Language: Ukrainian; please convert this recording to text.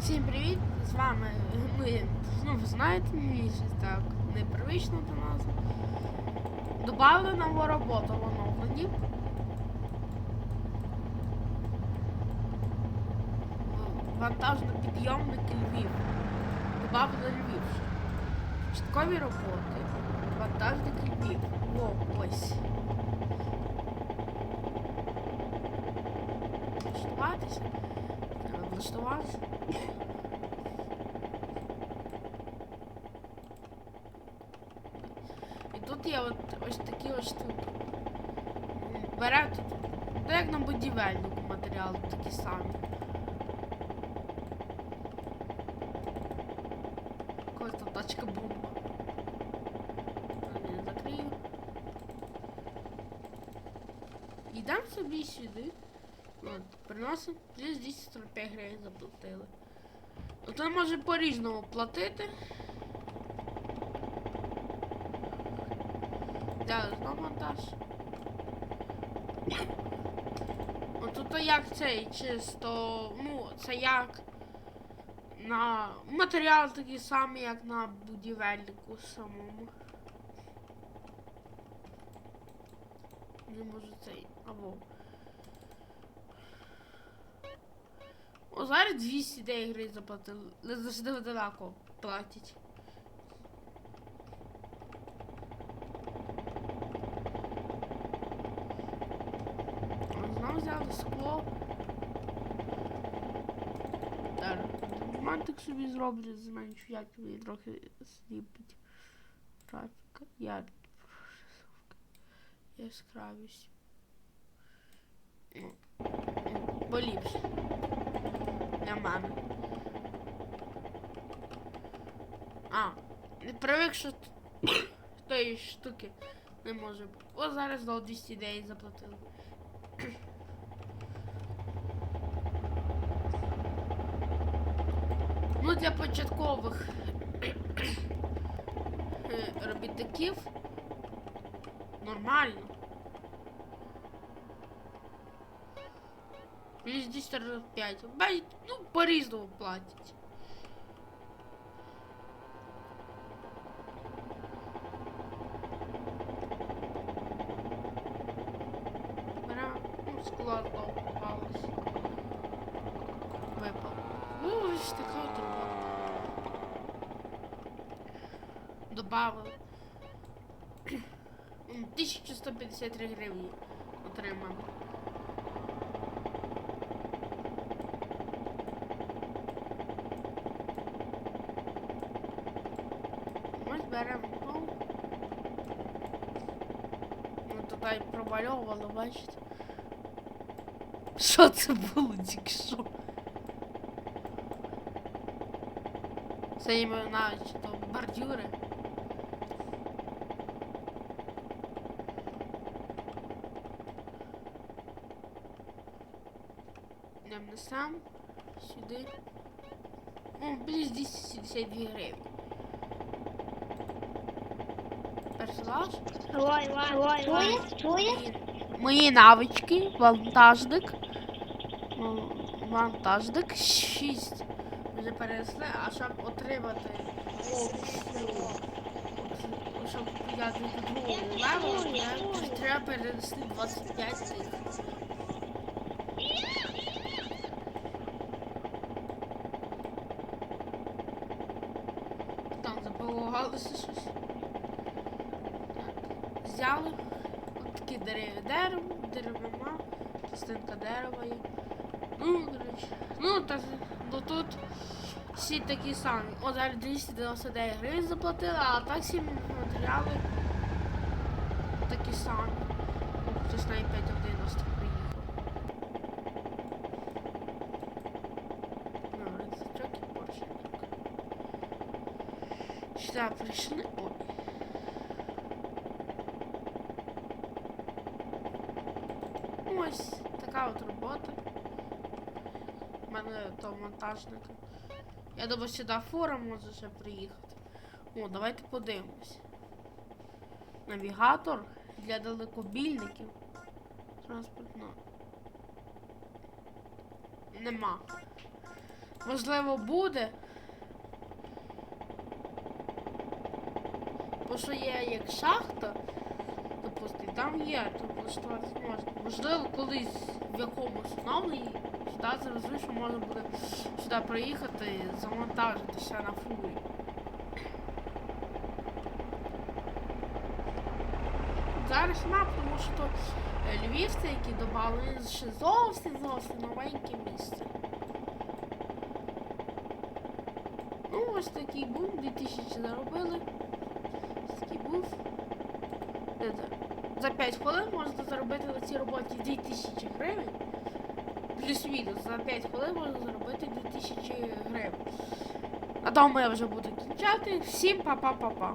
Всім привіт! З вами ми, ну ви знаєте, мені щось так непривично до нас. Добавили нову роботу в оновленні. Вантажно-підйомники Львів. Добавили Львів. ще. Початкові роботи. Вантажник Львів. О, ось. Влаштуватися. Треба влаштуватися. І тут є от ось такі ось штуки. Бере тут, ну як на будівельнику матеріали такі самі. Якась там тачка бомба. Я закрию. Йдемо собі сюди. От, приносимо плюс 245 гривень заплатили. Ми може по-різному платити. Да, знову монтаж. От тут як цей чисто, ну, це як на матеріал такий самий, як на будівельнику самому. Не можу цей, або. Зараз 209 гривень заплатили. Не завжди одинаково платять. Знову взяли скло. Мантик собі зроблю, зменшу, як він трохи сліпить. Графіка, я яскравість. Поліпше. Мене. А, привик, що тої штуки не може бути. О, зараз до 209 заплатили. Ну, для початкових е, робітників нормально. Плюс 245. Бачите, ну, по-різному платять. Беремо, ну, склад попалось. Випав. Ну, ось така от робота. Добавили. 1153 гривні отримали. беремо ну. Ну туди промальовували, бачите. Що це було тільки що? Це іменно чи то бордюри. Йдемо на сам. Сюди. О, плюс 272 гривні. Персонаж. Ой, ой, ой, чуєш? Мої навички, вантажник. Вантажник 6. Вже перенесли, а щоб отримати щоб я до другого левелу, я треба перенести 25 тих. Там забагалося щось. Взяли. Такі дерева дерево, деревина, частинка дерева є. Ну, до речі. Ну, та, ну тут всі такі самі. О, зараз 299 гривень заплатили, а так всі матеріали такі самі. О, Хтось навіть 5 90 приїхав. Ну, рюкзачок і поршень. Сюди прийшли. Ой. Ось така от робота. У мене то монтажник. Я думаю, сюди фура може ще приїхати. О, давайте подивимось. Навігатор для далекобільників. Транспортно. Нема. можливо, буде. Бо що є як шахта, допустим, там є, то влаштувати можна. Можливо, колись в якомусь оновленні сюди завезли, що можна буде сюди приїхати і завантажитися на фурі. Зараз нема, тому що то е, Львів це який додали ще зовсім зовсім новеньке місце. Ну, ось такий був, 2000 заробили. Такий був. Де-де? За 5 хвилин можна заробити на цій роботі 2000 гривень. Плюс-мінус, за 5 хвилин можна заробити 2000 гривень. А там я вже буду кінчати. Всім па-па-па-па.